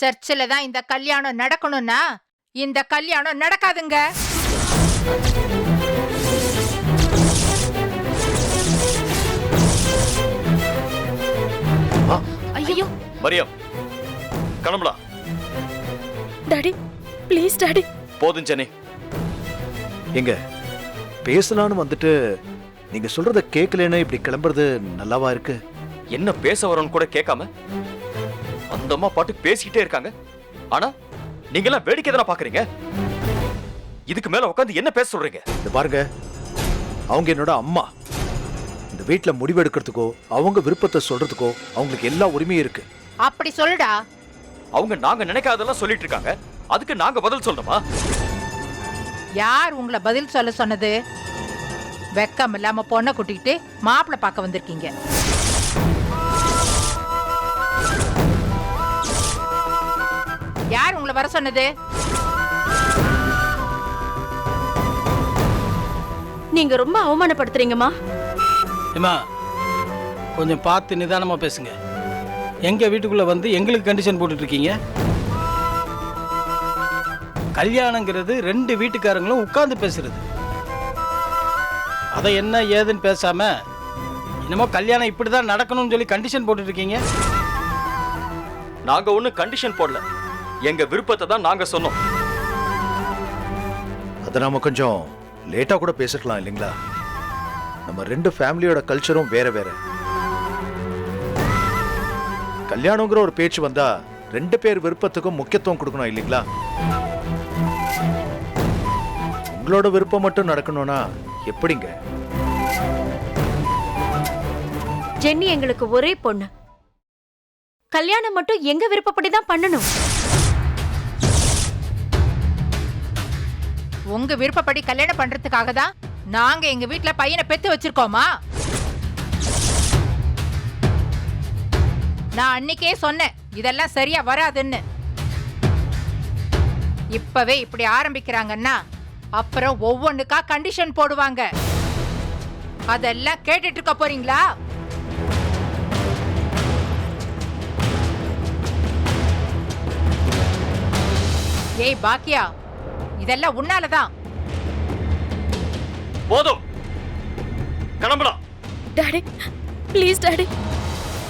சர்ச்சில் தான் இந்த கல்யாணம் நடக்கணும்னா இந்த கல்யாணம் நடக்காதுங்க. ஐயோ. மரியம் கிளம்பலாம் டாடி ப்ளீஸ் டாடி. போதும் சென்னை எங்க பேசலான்னு வந்துட்டு நீங்க சொல்றத கேட்கலன்னு இப்படி கிளம்புறது நல்லாவா இருக்கு? என்ன பேச வரோன்னு கூட கேட்காம? அந்த அம்மா பாட்டு பேசிக்கிட்டே இருக்காங்க. ஆனா நீங்க எல்லாம் வேடிக்கை தானே பாக்குறீங்க? இதுக்கு மேல உட்காந்து என்ன பேச சொல்றீங்க? இந்த பாருங்க அவங்க என்னோட அம்மா. இந்த வீட்ல முடிவெடுக்கிறதுக்கோ அவங்க விருப்பத்தை சொல்றதுக்கோ அவங்களுக்கு எல்லா உரிமையும் இருக்கு. அப்படி சொல்லுடா. அவங்க நாங்க நினைக்காதெல்லாம் சொல்லிட்டு இருக்காங்க. அதுக்கு நாங்க பதில் சொல்லணுமா? யார் உங்களை பதில் சொல்ல சொன்னது? வெக்கம் இல்லாம பொண்ணை கூட்டிக்கிட்டு மாப்பிள்ளை பார்க்க வந்திருக்கீங்க. யார் உங்களை வர சொன்னது? நீங்க ரொம்ப அவமானப்படுத்துறீங்கம்மா. ஏம்மா கொஞ்சம் பார்த்து நிதானமா பேசுங்க. எங்க வீட்டுக்குள்ள வந்து எங்களுக்கு கண்டிஷன் போட்டுட்டு இருக்கீங்க கல்யாணங்கிறது ரெண்டு வீட்டுக்காரங்களும் உட்கார்ந்து பேசுறது. அதை என்ன ஏதுன்னு பேசாம என்னமோ கல்யாணம் இப்படிதான் நடக்கணும்னு சொல்லி கண்டிஷன் போட்டுட்டு இருக்கீங்க நாங்க ஒண்ணும் கண்டிஷன் போடல. எங்க விருப்பத்தை தான் நாங்க சொன்னோம். அதை நாம கொஞ்சம் லேட்டா கூட பேசிக்கலாம் இல்லைங்களா? நம்ம ரெண்டு ஃபேமிலியோட கல்ச்சரும் வேற வேற. கல்யாணங்கிற ஒரு பேச்சு வந்தா ரெண்டு பேர் விருப்பத்துக்கும் முக்கியத்துவம் கொடுக்கணும் இல்லைங்களா? உங்களோட விருப்பம் மட்டும் நடக்கணும்னா எப்படிங்க? ஜென்னி எங்களுக்கு ஒரே பொண்ணு. கல்யாணம் மட்டும் எங்க விருப்பப்படி தான் பண்ணணும்? உங்க விருப்பப்படி கல்யாணம் பண்றதுக்காக தான் நாங்க எங்க வீட்ல பையனை பெத்து வச்சிருக்கோமா? நான் அன்னைக்கே சொன்னேன் இதெல்லாம் சரியா வராதுன்னு. இப்பவே இப்படி ஆரம்பிக்கிறாங்கன்னா அப்புறம் ஒவ்வொன்றுக்கா கண்டிஷன் போடுவாங்க. அதெல்லாம் கேட்டுட்டு இருக்க போறீங்களா? ஏய் பாக்கியா இதெல்லாம் உன்னாலதான். போதும். கிளம்பலாம். Daddy please daddy.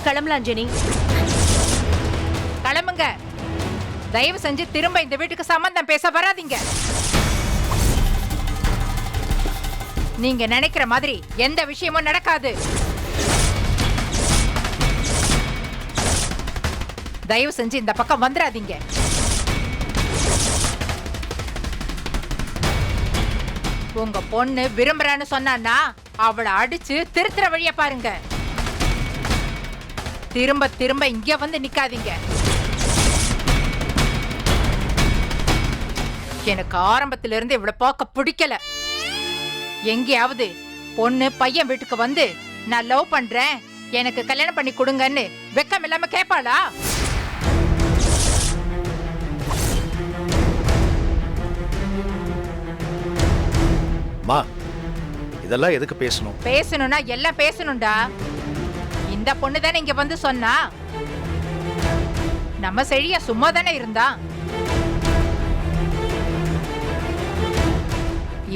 கிளம்பலாம் ஜெனி. கிளம்புங்க. தயவு செஞ்சு திரும்ப இந்த வீட்டுக்கு சம்பந்தம் பேச வராதீங்க. நீங்க நினைக்கிற மாதிரி எந்த விஷயமும் நடக்காது. தயவு செஞ்சு இந்த பக்கம் வந்துடாதீங்க. உங்க பொண்ணு விரும்புறான்னு சொன்னான்னா அவளை அடிச்சு திருத்துற வழிய பாருங்க. திரும்ப திரும்ப இங்க வந்து நிக்காதீங்க. எனக்கு ஆரம்பத்துல இருந்து இவளை பார்க்க பிடிக்கல. எங்கேயாவது பொண்ணு பையன் வீட்டுக்கு வந்து நான் லவ் பண்றேன். எனக்கு கல்யாணம் பண்ணி கொடுங்கன்னு வெக்கம் இல்லாம கேப்பாளா? அம்மா இதெல்லாம் எதுக்கு பேசணும்? பேசணும்னா எல்லாம் பேசணும்டா. இந்த பொண்ணு தானே இங்க வந்து சொன்னா? நம்ம செழிய சும்மா தானே இருந்தா?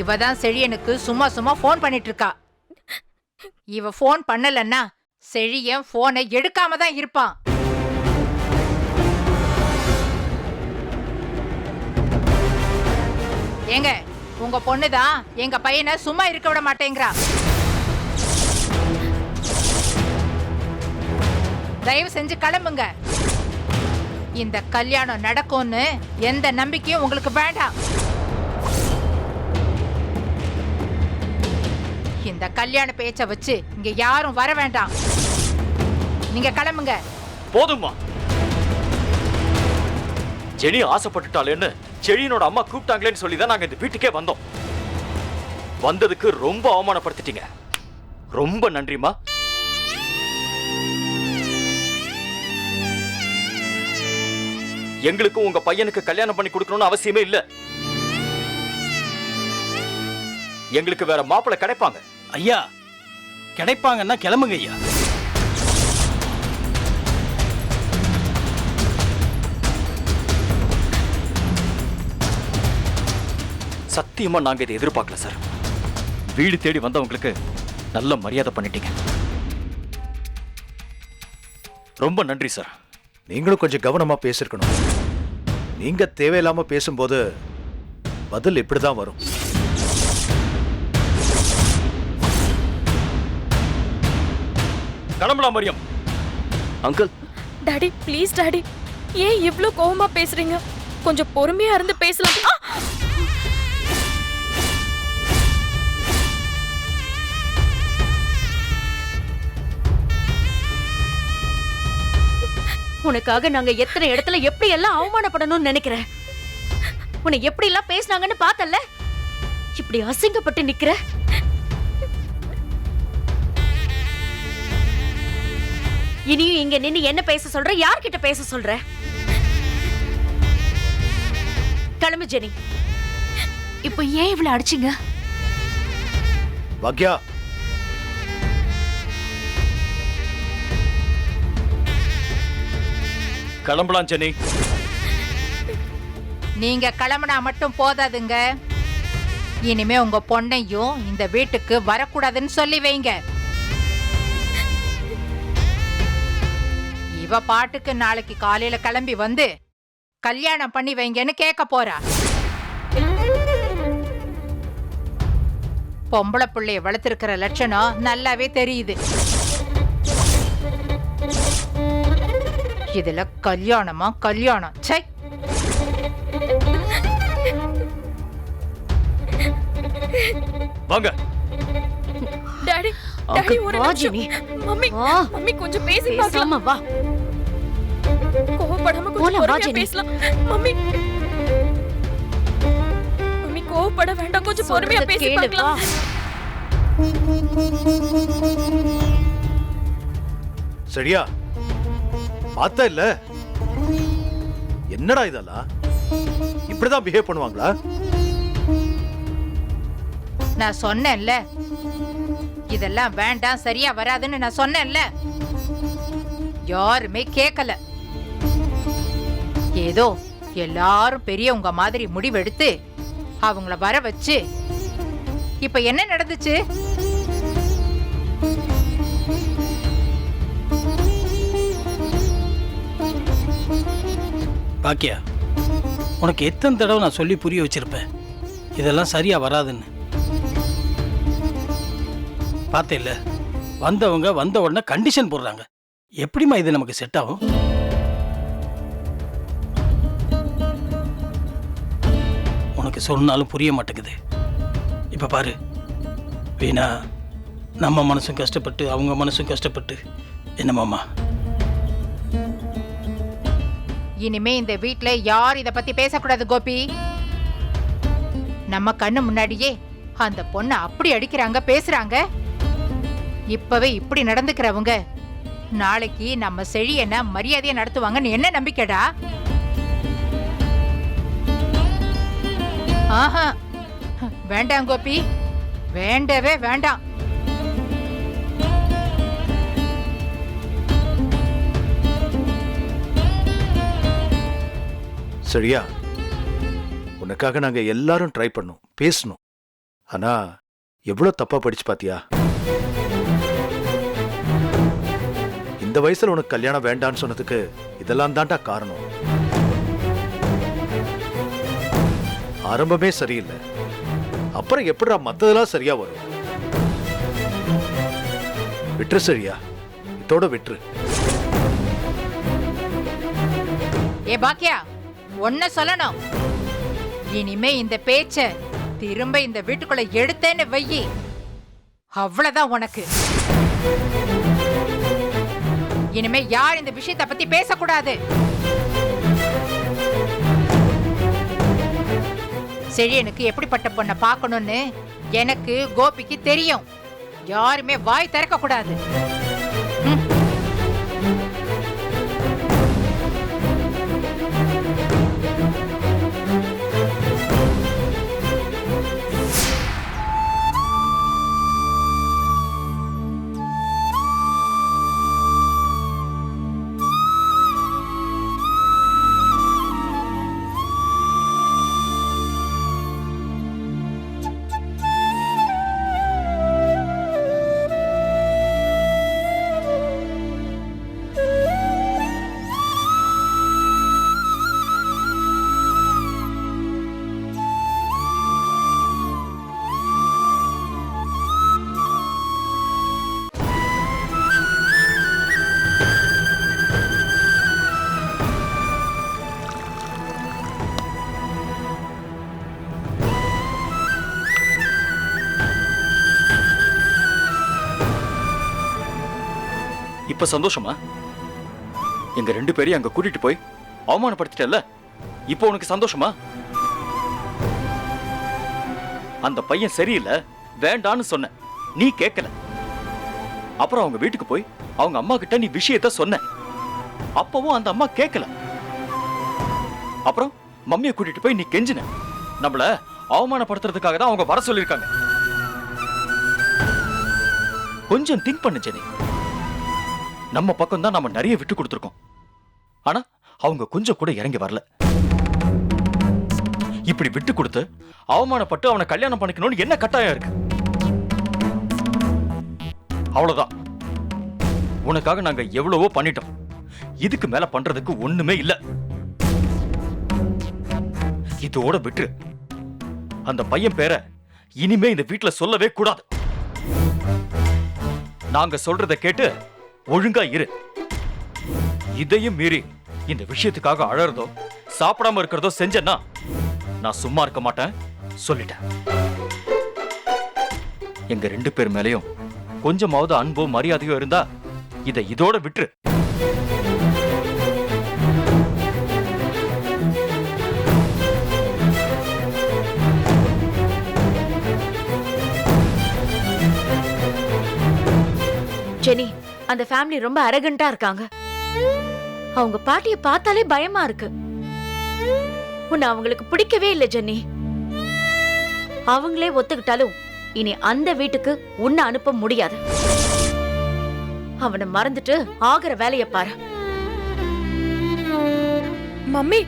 இவ தான் செழியனுக்கு சும்மா சும்மா ஃபோன் பண்ணிட்டு இருக்கா இவ ஃபோன் பண்ணலன்னா செழியன் ஃபோனை எடுக்காம தான் இருப்பான். ஏங்க உங்க பொண்ணு தான் எங்க பையனை சும்மா இருக்க விட மாட்டேங்கிறா. தயவு செஞ்சு கிளம்புங்க. இந்த கல்யாணம் நடக்கும்னு எந்த நம்பிக்கையும் உங்களுக்கு வேண்டாம். இந்த கல்யாண பேச்ச வச்சு இங்க யாரும் வர வேண்டாம். நீங்க கிளம்புங்க. போதுமா ஜெனி ஆசைப்பட்டுட்டாளேன்னு செழியனோட அம்மா கூப்பிட்டாங்களேன்னு சொல்லி தான் நாங்கள் இந்த வீட்டுக்கே வந்தோம். வந்ததுக்கு ரொம்ப அவமானப்படுத்திட்டீங்க. ரொம்ப நன்றிம்மா. எங்களுக்கும் உங்க பையனுக்கு கல்யாணம் பண்ணி கொடுக்கணும்னு அவசியமே இல்ல. எங்களுக்கு வேற மாப்பிள்ளை கிடைப்பாங்க. ஐயா கிடைப்பாங்கன்னா கிளம்புங்க ஐயா சத்தியமா நாங்க இதை எதிர்பார்க்கல சார் வீடு தேடி வந்தவங்களுக்கு நல்ல மரியாதை பண்ணிட்டீங்க. ரொம்ப நன்றி சார் நீங்களும் கொஞ்சம் கவனமா பேசிருக்கணும். நீங்க தேவையில்லாம பேசும்போது பதில் இப்படிதான் வரும். கிளம்பலாம் Mariam. Uncle. Daddy please daddy. ஏன் இவ்ளோ கோவமா பேசுறீங்க? கொஞ்சம் பொறுமையா இருந்து பேசலாம். உனக்காக நாங்க எத்தனை இடத்துல எப்படி எல்லாம் அவமானப்படணும்னு நினைக்கிறேன்? உன்னை எப்படி எல்லாம் பேசுனாங்கன்னு பார்த்தல்ல? இப்படி அசிங்கப்பட்டு நிக்கிற? இனியும் இங்க நின்னு என்ன பேச சொல்ற? யார்கிட்ட பேச சொல்ற? கிளம்பு ஜெனி. இப்போ ஏன் இவ்வளவு அடிச்சீங்க? பாக்யா கிளம்பலாம் சென்னை. நீங்க கிளம்புனா மட்டும் போதாதுங்க. இனிமே உங்க பொண்ணையும் இந்த வீட்டுக்கு வரக்கூடாதுன்னு சொல்லி வைங்க. இவ பாட்டுக்கு நாளைக்கு காலையில கிளம்பி வந்து கல்யாணம் பண்ணி வைங்கன்னு கேட்க போறா. பொம்பளை பிள்ளைய வளர்த்திருக்கிற லட்சணம் நல்லாவே தெரியுது. இதுல கல்யாணமா? கல்யாணம். சை வாங்க. டாடி டாடி ஒரு வா, நிமிஷம். ஜெனி. மம்மி வா. மம்மி கொஞ்சம் பேசி பார்க்கலாம். பேசாம வா. கோவப்படாம கொஞ்சம் வா, பொறுமையா ஜெனி. பேசலாம். மம்மி. மம்மி கோவப்பட வேண்டாம். கொஞ்சம் பொறுமையா சொல்றத பேசி கேளு, பார்க்கலாம். சரியா? பார்த்தா இல்ல. என்னடா இதெல்லாம்? இப்படிதான் பிஹேவ் பண்ணுவாங்களா? நான் சொன்னேன்ல. இதெல்லாம் வேண்டாம் சரியா வராதுன்னு நான் சொன்னேன்ல. யாருமே கேட்கல ஏதோ எல்லாரும் பெரியவங்க மாதிரி முடிவெடுத்து அவங்கள வர வச்சு இப்ப என்ன நடந்துச்சு? பாக்கியா உனக்கு எத்தனை தடவை நான் சொல்லி புரிய வச்சிருப்பேன்? இதெல்லாம் சரியா வராதுன்னு. பார்த்தேல்ல வந்தவங்க வந்த உடனே கண்டிஷன் போடுறாங்க. எப்படிம்மா இது நமக்கு செட் ஆகும்? உனக்கு சொன்னாலும் புரிய மாட்டேங்குது. இப்ப பாரு வீணா நம்ம மனசும் கஷ்டப்பட்டு அவங்க மனசும் கஷ்டப்பட்டு. என்னமாம்மா இனிமே இந்த வீட்ல யார் இத பத்தி பேசக்கூடாது கோபி? நம்ம கண்ணு முன்னாடியே அந்த பொண்ணை அப்படி அடிக்கிறாங்க பேசுறாங்க. இப்பவே இப்படி நடந்துக்கிறவங்க நாளைக்கு நம்ம செழியன மரியாதையை நடத்துவாங்கன்னு என்ன நம்பிக்கைடா? ஆஹா. வேண்டாம் கோபி. வேண்டவே வேண்டாம். சரியா? உனக்காக நாங்க எல்லாரும் ட்ரை பண்ணோம் பேசணும் ஆனா எவ்வளவு தப்பா படிச்சு பாத்தியா? இந்த வயசுல உனக்கு கல்யாணம் வேண்டான்னு சொன்னதுக்கு இதெல்லாம் தான்டா காரணம். ஆரம்பமே சரியில்லை. அப்புறம் எப்படிடா மத்ததெல்லாம் சரியா வரும்? விட்டுரு சரியா? இதோட விட்டுரு. ஏ பாக்கியா? ஒன்ன சொல்லணும். இனிமே இந்த பேச்ச திரும்ப இந்த வீட்டுக்குள்ள எடுத்தேன்னு வையி. அவ்வளவுதான் உனக்கு. இனிமே யார் இந்த விஷயத்தை பத்தி பேசக்கூடாது? செழியனுக்கு எப்படிப்பட்ட பொண்ணை பார்க்கணும்னு எனக்கு கோபிக்கு தெரியும். யாருமே வாய் திறக்க கூடாது இப்ப சந்தோஷமா? எங்க ரெண்டு பேரையும் அங்க கூட்டிட்டு போய் அவமானப்படுத்திட்டல இப்போ உனக்கு சந்தோஷமா? அந்த பையன் சரியில்லை வேண்டான்னு சொன்ன. நீ கேட்கல அப்புறம் அவங்க வீட்டுக்கு போய் அவங்க அம்மா கிட்ட நீ விஷயத்த சொன்ன. அப்பவும் அந்த அம்மா கேட்கல அப்புறம் மம்மியை கூட்டிட்டு போய் நீ கெஞ்சின. நம்மள அவமானப்படுத்துறதுக்காக தான் அவங்க வர சொல்லிருக்காங்க கொஞ்சம் திங்க் பண்ணு ஜெனி. நம்ம பக்கம் தான் நம்ம நிறைய விட்டு கொடுத்துருக்கோம். ஆனா அவங்க கொஞ்சம் கூட இறங்கி வரல. இப்படி விட்டு கொடுத்து அவமானப்பட்டு அவனை கல்யாணம் பண்ணிக்கணும்னு என்ன கட்டாயம் இருக்கு? அவ்வளவுதான். உனக்காக நாங்க எவ்வளவோ பண்ணிட்டோம். இதுக்கு மேல பண்றதுக்கு ஒண்ணுமே இல்ல. இதோட விட்டு அந்த பையன் பேரை இனிமே இந்த வீட்டுல சொல்லவே கூடாது. நாங்க சொல்றதை கேட்டு ஒழுங்கா இரு. இதையும் மீறி இந்த விஷயத்துக்காக அழறதோ சாப்பிடாம இருக்கிறதோ செஞ்சேன்னா நான் சும்மா இருக்க மாட்டேன். சொல்லிட்டேன். எங்க ரெண்டு பேர் மேலயும் கொஞ்சமாவது அன்போ மரியாதையோ இருந்தா இதை இதோட விட்டுரு. ஜெனி அந்த ஃபேமிலி ரொம்ப அரகண்டா இருக்காங்க. அவங்க பாட்டிய பார்த்தாலே பயமா இருக்கு. உன்னை அவங்களுக்கு பிடிக்கவே இல்லை ஜென்னி. அவங்களே ஒத்துக்கிட்டாலும் இனி அந்த வீட்டுக்கு உன்னை அனுப்ப முடியாது. அவனை மறந்துட்டு ஆகிற வேலையை பாரு. மம்மி.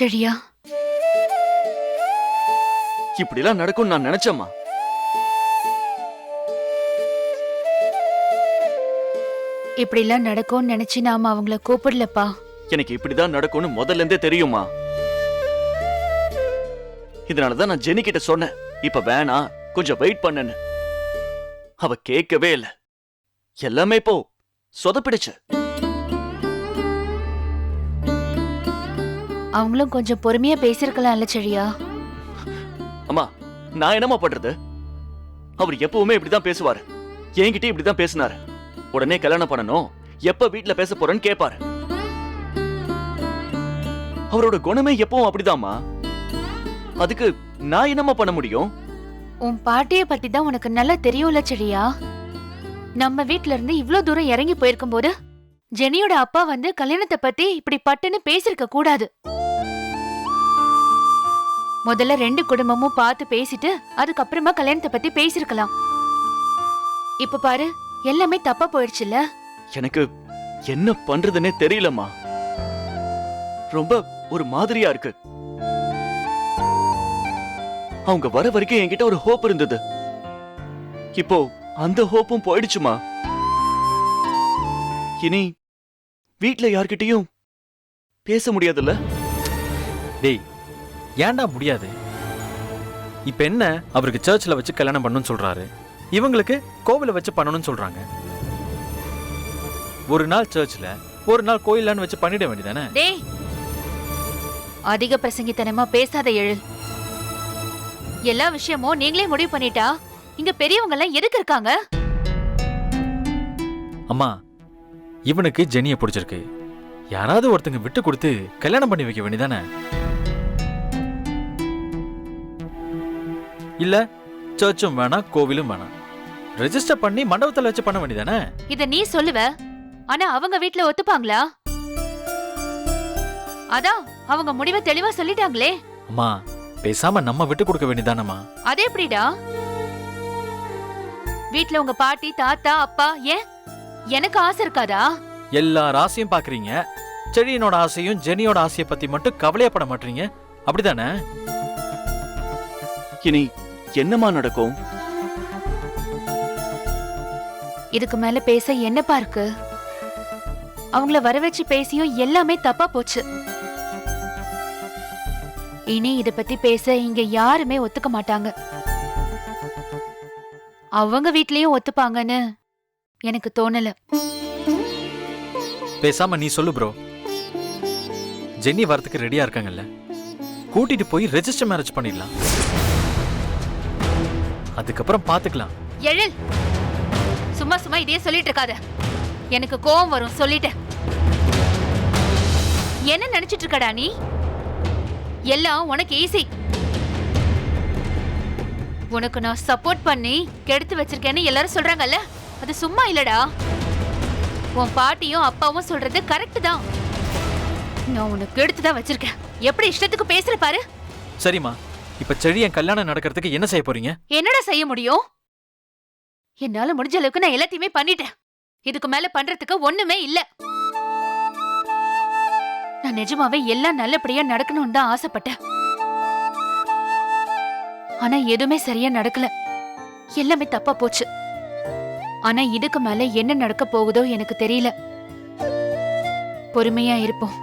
செழியா இப்படிலாம் நடக்கும்னு நான் நினைச்சேம்மா. இப்படிலாம் நடக்கும்னு நினைச்சு நாம அவங்கள கூப்பிடலப்பா. எனக்கு இப்படிதான் நடக்கும்னு முதல்ல இருந்தே தெரியுமா இதனாலதான் நான் ஜெனி கிட்ட சொன்னேன். இப்ப வேணாம் கொஞ்சம் வெயிட் பண்ணுன்னு. அவ கேட்கவே இல்ல. எல்லாமே இப்போ சொதப்பிடுச்சு. அவங்களும் கொஞ்சம் பொறுமையா பேசிருக்கலாம்ல செழியா? அம்மா நான் என்னம்மா பண்றது? அவர் எப்பவுமே இப்படிதான் பேசுவாரு. என்கிட்ட இப்படிதான் பேசினாரு. உடனே கல்யாணம் பண்ணணும் எப்ப வீட்ல பேச போறேன்னு கேட்பாரு அவரோட குணமே எப்பவும் அப்படிதாம்மா. அதுக்கு நான் என்னம்மா பண்ண முடியும்? உன் பாட்டிய பத்தி தான் உனக்கு நல்லா தெரியும்ல செழியா? நம்ம வீட்ல இருந்து இவ்ளோ தூரம் இறங்கி போயிருக்கும் போது ஜெனியோட அப்பா வந்து கல்யாணத்தை பத்தி இப்படி பட்டுன்னு பேசிருக்க கூடாது. முதல்ல ரெண்டு குடும்பமும் பார்த்து பேசிட்டு அதுக்கப்புறமா கல்யாணத்தை பத்தி பேசிருக்கலாம். இப்ப பாரு எல்லாமே தப்பா போயிடுச்சுல்ல? எனக்கு என்ன பண்றதுன்னே தெரியலம்மா. ரொம்ப ஒரு மாதிரியா இருக்கு. அவங்க வர வரைக்கும் என்கிட்ட ஒரு ஹோப் இருந்தது. இப்போ அந்த ஹோப்பும் போயிடுச்சுமா. இனி வீட்ல யார்கிட்டயும் பேச முடியாதுல்ல? டேய் ஏன்டா முடியாது? இப்ப என்ன அவருக்கு சர்ச்சில் வச்சு கல்யாணம் பண்ணணும்னு சொல்றாரு? இவங்களுக்கு கோவில வச்சு பண்ணணும்னு சொல்றாங்க. ஒரு நாள் சர்ச்சில் ஒரு நாள் கோயிலான்னு வச்சு பண்ணிட வேண்டியதானே? டேய் அதிக பிரசங்கித்தனமா பேசாத எழு. எல்லா விஷயமும் நீங்களே முடிவு பண்ணிட்டா இங்க பெரியவங்க எல்லாம் எதுக்கு இருக்காங்க? அம்மா இவனுக்கு ஜெனியை பிடிச்சிருக்கு. யாராவது ஒருத்தங்க விட்டு கொடுத்து கல்யாணம் பண்ணி வைக்க வேண்டியதானே? இல்ல சர்ச்சும் வேணாம் கோவிலும் வேணாம். ரெஜிஸ்டர் பண்ணி மண்டபத்துல வச்சு பண்ண வேண்டியதானே? இத நீ சொல்லுவ. ஆனா அவங்க வீட்ல ஒத்துப்பாங்களா? அதான் அவங்க முடிவை தெளிவா சொல்லிட்டாங்களே. அம்மா பேசாம நம்ம விட்டு கொடுக்க வேண்டியதானம்மா? அது எப்படிடா? வீட்ல உங்க பாட்டி தாத்தா அப்பா ஏன்? எனக்கு ஆசை இருக்காதா? எல்லா ஆசையும் பாக்குறீங்க செடியனோட ஆசையும் ஜெனியோட ஆசையை பத்தி மட்டும் கவலையப்பட மாட்டீங்க. அப்படிதானே? இனி என்னம்மா நடக்கும்? இதுக்கு மேல பேச என்னப்பா இருக்கு? அவங்கள வர வச்சு பேசியும் எல்லாமே தப்பா போச்சு. இனி இத பத்தி பேச இங்க யாருமே ஒத்துக்க மாட்டாங்க. அவங்க வீட்லயும் ஒத்துப்பாங்கன்னு எனக்கு தோணல. பேசாம நீ சொல்லு ப்ரோ ஜென்னி வரதுக்கு ரெடியா இருக்காங்கல்ல? கூட்டிட்டு போய் ரெஜிஸ்டர் மேரேஜ் பண்ணிடலாம். அதுக்கப்புறம் பாத்துக்கலாம். எழில்! சும்மா சும்மா இதே சொல்லிட்டு இருக்காத. எனக்கு கோவம் வரும் சொல்லிட்டேன் என்ன நினைச்சிட்டு இருக்கடா நீ? எல்லாம் உனக்கு ஈஸி உனக்கு நான் சப்போர்ட் பண்ணி கெடுத்து வச்சிருக்கேன்னு எல்லாரும் சொல்றாங்கல்ல? அது சும்மா இல்லடா. உன் பாட்டியும் அப்பாவும் சொல்றது கரெக்ட் தான். நான் உனக்கு கெடுத்து தான் வச்சிருக்கேன். எப்படி இஷ்டத்துக்கு பேசுற பாரு. சரிம்மா. இப்ப செடி என் கல்யாணம் நடக்கிறதுக்கு என்ன செய்ய போறீங்க? என்னடா செய்ய முடியும்? என்னால முடிஞ்ச அளவுக்கு நான் எல்லாத்தையுமே பண்ணிட்டேன். இதுக்கு மேல பண்றதுக்கு ஒண்ணுமே இல்ல. நான் நிஜமாவே எல்லாம் நல்லபடியா நடக்கணும்னு தான் ஆசைப்பட்டேன். ஆனா எதுவுமே சரியா நடக்கல. எல்லாமே தப்பா போச்சு. ஆனா இதுக்கு மேல என்ன நடக்க போகுதோ எனக்கு தெரியல. பொறுமையா இருப்போம்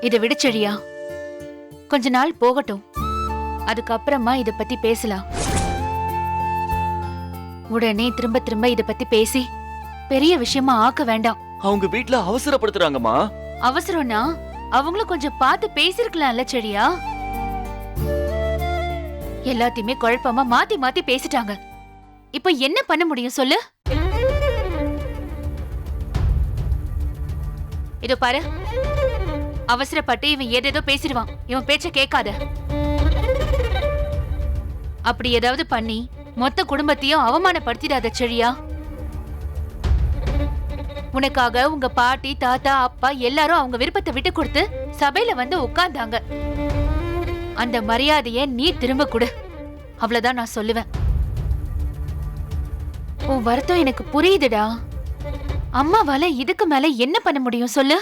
இதை விடுச்செடியா கொஞ்ச நாள் போகட்டும். அதுக்கப்புறமா இத பத்தி பேசலாம். உடனே திரும்ப திரும்ப இத பத்தி பேசி பெரிய விஷயமா ஆக்க வேண்டாம். அவங்க வீட்ல அவசரப்படுத்துறாங்கம்மா. அவசரம்னா அவங்களும் கொஞ்சம் பார்த்து பேசிருக்கலாம்ல செடியா எல்லாத்தையுமே குழப்பமா மாத்தி மாத்தி பேசிட்டாங்க. இப்போ என்ன பண்ண முடியும் சொல்லு? இதோ பாரு. அவசரப்பட்டு இவன் ஏதேதோ பேசிடுவான். இவன் பேச்ச கேட்காத. அப்படி ஏதாவது பண்ணி மொத்த குடும்பத்தையும் அவமானப்படுத்திடாத செழியா. உனக்காக உங்க பாட்டி தாத்தா அப்பா எல்லாரும் அவங்க விருப்பத்தை விட்டு கொடுத்து சபையில வந்து உட்கார்ந்தாங்க. அந்த மரியாதையை நீ திரும்ப கொடு. அவ்வளவுதான் நான் சொல்லுவேன். உன் வருத்தம் எனக்கு புரியுதுடா. அம்மாவால இதுக்கு மேல என்ன பண்ண முடியும் சொல்லு?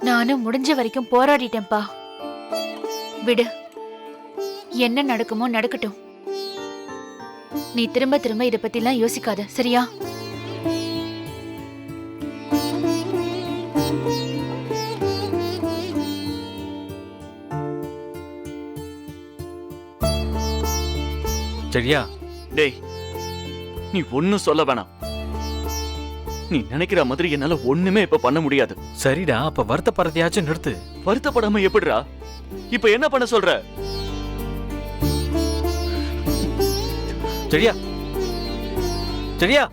நானும் முடிஞ்ச வரைக்கும் போராடிட்டேன்ப்பா. விடு. என்ன நடக்குமோ நடக்கட்டும். நீ திரும்ப திரும்ப இத பத்திலாம் யோசிக்காத சரியா? சரியா? டேய் நீ ஒன்னும் சொல்ல வேணாம். நீ நினைக்கிற மாதிரி என்னால ஒண்ணுமே இப்ப பண்ண முடியாது. சரிடா அப்ப வருத்தப்படுறதையாச்சும் நிறுத்து. வருத்தப்படாம எப்படிடா? இப்ப என்ன பண்ண சொல்ற? சரியா சரியா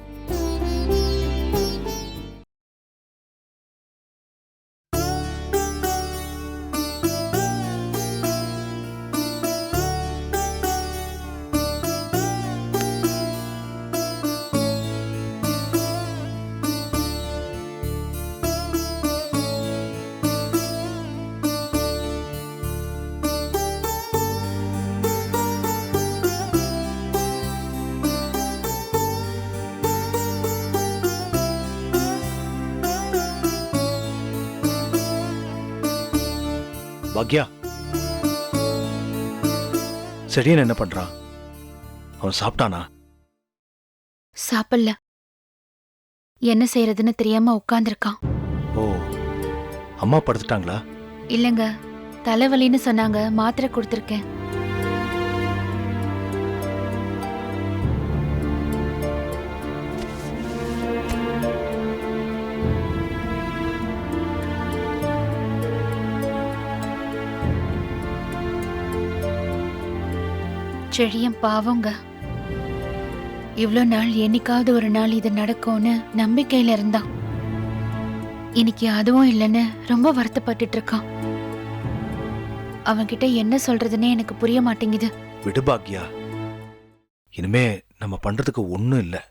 பாக்யா. செடியன் என்ன பண்றான் அவன் சாப்பிட்டானா சாப்பிடல. என்ன செய்யறதுன்னு தெரியாம உட்கார்ந்திருக்கான். ஓ அம்மா படுத்துட்டாங்களா? இல்லங்க தலைவலின்னு சொன்னாங்க மாத்திரை கொடுத்துருக்கேன். செழியம் பாவங்க. இவ்வளோ நாள் என்னைக்காவது ஒரு நாள் இது நடக்கும்னு நம்பிக்கையில இருந்தான். இன்னைக்கு அதுவும் இல்லைன்னு ரொம்ப வருத்தப்பட்டுட்டு இருக்கான் அவன்கிட்ட என்ன சொல்றதுன்னே எனக்கு புரிய மாட்டேங்குது. விடுபாக்யா இனிமே நம்ம பண்றதுக்கு ஒன்றும் இல்லை.